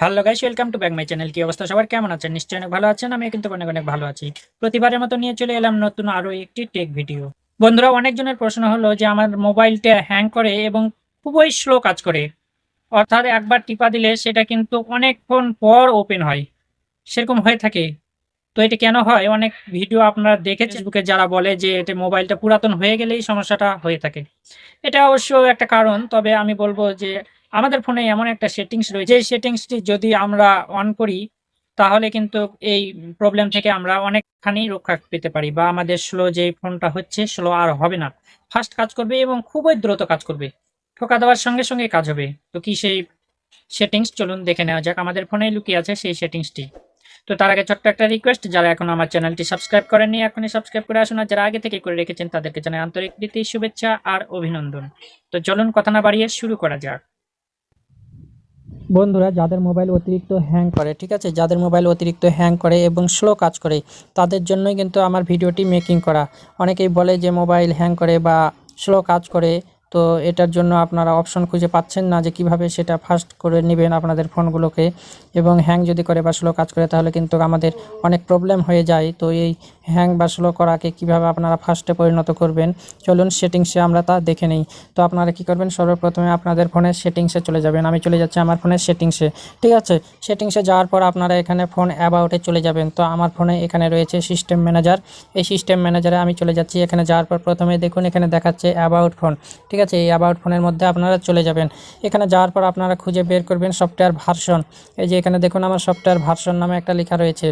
Hello guys welcome to back my channel কি অবস্থা? সবার কেমন আছেন? নিশ্চয়ই অনেক ভালো আছেন। আমি কিন্তু অনেক অনেক ভালো আছি। প্রতিবারের মতো নিয়ে চলে এলাম নতুন আরও একটি টেক ভিডিও বন্ধুরা, অনেকজনের প্রশ্ন হলো যে, আমার মোবাইলটা হ্যাং করে এবং খুবই স্লো কাজ করে। অর্থাৎ একবার টিপা দিলে সেটা কিন্তু অনেকক্ষণ পর ওপেন হয়। সেরকম হয়ে থাকে। তো এটা কেন হয়? অনেক ভিডিও আপনারা দেখে ফেসবুকে যারা বলে যে, এটা মোবাইলটা পুরাতন হয়ে গেলেই সমস্যাটা হয়ে থাকে। এটা অবশ্য একটা কারণ, তবে আমি বলব যে আমাদের ফোনে এমন একটা সেটিংস রয়েছে যে সেটিংসটি যদি আমরা অন করি, তাহলে কিন্তু এই প্রবলেম থেকে আমরা অনেকখানি রক্ষা পেতে পারি বা আমাদের স্লো যে ফোনটা হচ্ছে স্লো আর হবে না। ফাস্ট কাজ করবে এবং খুবই দ্রুত কাজ করবে। ঠোকা দেওয়ার সঙ্গে সঙ্গে কাজ হবে। তো কি সেই সেটিংস চলুন দেখে নেওয়া যাক। আমাদের ফোনেই লুকিয়ে আছে সেই সেটিংসটি তো তার আগে ছোট্ট একটা রিকোয়েস্ট যারা এখন আমার চ্যানেলটি সাবস্ক্রাইব করেননি, এখনই সাবস্ক্রাইব করে আসুন। আর যারা আগে থেকে করে রেখেছেন, তাদেরকে জানাই আন্তরিক প্রীতি, শুভেচ্ছা আর অভিনন্দন। তো চলুন কথা না বাড়িয়ে শুরু করা যাক। বন্ধুরা, যাদের মোবাইল অতিরিক্ত হ্যাং করে, ঠিক আছে? যাদের মোবাইল অতিরিক্ত হ্যাং করে এবং স্লো কাজ করে, তাদের জন্যই কিন্তু আমার ভিডিওটি মেকিং করা। অনেকেই বলে যে মোবাইল হ্যাং করে বা স্লো কাজ করে, তো এটার জন্য আপনারা অপশন খুঁজে পাচ্ছেন না যে কীভাবে সেটা ফাস্ট করে নেবেন আপনাদের ফোনগুলোকে। এবং হ্যাং যদি করে বা স্লো কাজ করে, তাহলে কিন্তু আমাদের অনেক প্রবলেম হয়ে যায়। তো এই হ্যাং বা স্লো করাকে কীভাবে আপনারা ফার্স্টে পরিণত করবেন, চলুন সেটিংসে আমরা তা দেখে নিই। তো আপনারা কি করবেন, সর্বপ্রথমে আপনাদের ফোনের সেটিংসে চলে যাবেন। আমি চলে যাচ্ছি আমার ফোনের সেটিংসে ঠিক আছে? সেটিংসে যাওয়ার পর আপনারা এখানে ফোন অ্যাবাউটে চলে যাবেন। তো আমার ফোনে এখানে রয়েছে সিস্টেম ম্যানেজার এই সিস্টেম ম্যানেজারে আমি চলে যাচ্ছি। এখানে যাওয়ার পর প্রথমে দেখুন, এখানে দেখাচ্ছে অ্যাবাউট ফোন ঠিক আছে? এই অ্যাবাউট ফোনের মধ্যে আপনারা চলে যাবেন। এখানে যাওয়ার পর আপনারা খুঁজে বের করবেন সফটওয়্যার ভার্সন এই যে এখানে দেখুন, আমার সফটওয়্যার ভার্সন নামে একটা লেখা রয়েছে।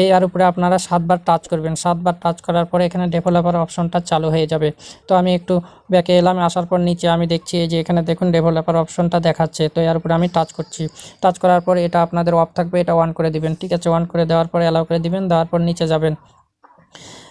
এই আর উপরে আপনারা সাতবার টাচ করবেন। সাতবার টাচ করার পরে এখানে ডেভেলপার অপশনটা চালু হয়ে যাবে। তো আমি একটু ব্যাকে এলাম, আসার পর নিচে আমি দেখছি এই যে এখানে দেখুন ডেভেলপার অপশনটা দেখাচ্ছে। তো এর উপরে আমি টাচ করছি। টাচ করার পর এটা আপনাদের অফ থাকবে, এটা অন করে দিবেন, ঠিক আছে? অন করে দেওয়ার পরে অ্যালাউ করে দিবেন, দেওয়ার পর নিচে যাবেন।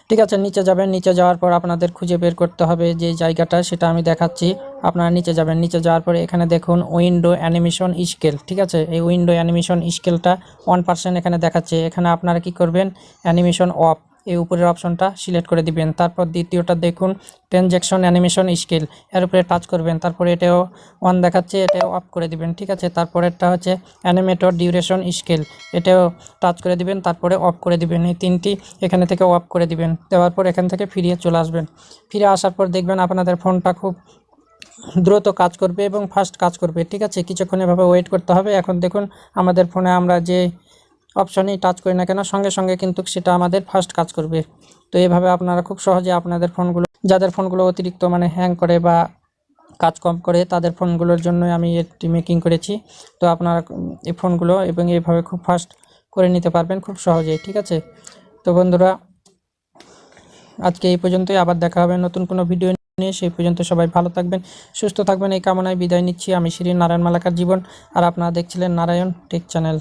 ঠিক আছে, নিচে যাবেন, নিচে যাওয়ার পর আপনাদের খুঁজে বের করতে হবে যে জায়গাটা, সেটা আমি দেখাচ্ছি। আপনারা নিচে যাবেন, নিচে যাওয়ার পরে এখানে দেখুন উইন্ডো অ্যানিমেশন স্কেল, ঠিক আছে? এই উইন্ডো অ্যানিমেশন স্কেলটা ওয়ান পার্সেন্ট এখানে দেখাচ্ছে। এখানে আপনারা কি করবেন? অ্যানিমেশন অফ এই উপরের অপশনটা সিলেক্ট করে দিবেন। তারপর দ্বিতীয়টা দেখুন ট্রানজ্যাকশন অ্যানিমেশন স্কেল। এর উপরে টাচ করবেন, তারপরে এটাও অন দেখাচ্ছে, এটাও অফ করে দিবেন, ঠিক আছে? তারপরেরটা হচ্ছে অ্যানিমেটর ডিউরেশন স্কেল এটাও টাচ করে দিবেন, তারপরে অফ করে দিবেন। এই তিনটি এখানে থেকে অফ করে দিবেন। দেওয়ার পর এখান থেকে ফিরিয়ে চলে আসবেন। ফিরে আসার পর দেখবেন আপনাদের ফোনটা খুব দ্রুত কাজ করবে এবং ফাস্ট কাজ করবে, ঠিক আছে? কিছুক্ষণ এভাবে ওয়েট করতে হবে। এখন দেখুন, আমাদের ফোনে আমরা যে অপশনেই টাচ করি না কেন, সঙ্গে সঙ্গে কিন্তু সেটা আমাদের ফাস্ট কাজ করবে। তো এভাবে আপনারা খুব সহজে আপনাদের ফোনগুলো, যাদের ফোনগুলো অতিরিক্ত মানে হ্যাং করে বা কাজ কম করে, তাদের ফোনগুলোর জন্য আমি এটি মেকিং করেছি। তো আপনারা এই ফোনগুলো এবং এইভাবে খুব ফাস্ট করে নিতে পারবেন খুব সহজেই, ঠিক আছে? তো বন্ধুরা, আজকে এই পর্যন্তই, আবার দেখা হবে নতুন কোনো ভিডিও নিয়ে। সেই পর্যন্ত সবাই ভালো থাকবেন, সুস্থ থাকবেন। এই কামনায় বিদায় নিচ্ছি। আমি শ্রী নারায়ণ মালাকার জীবন। আর আপনারা দেখছিলেন নারায়ণ টেক চ্যানেল।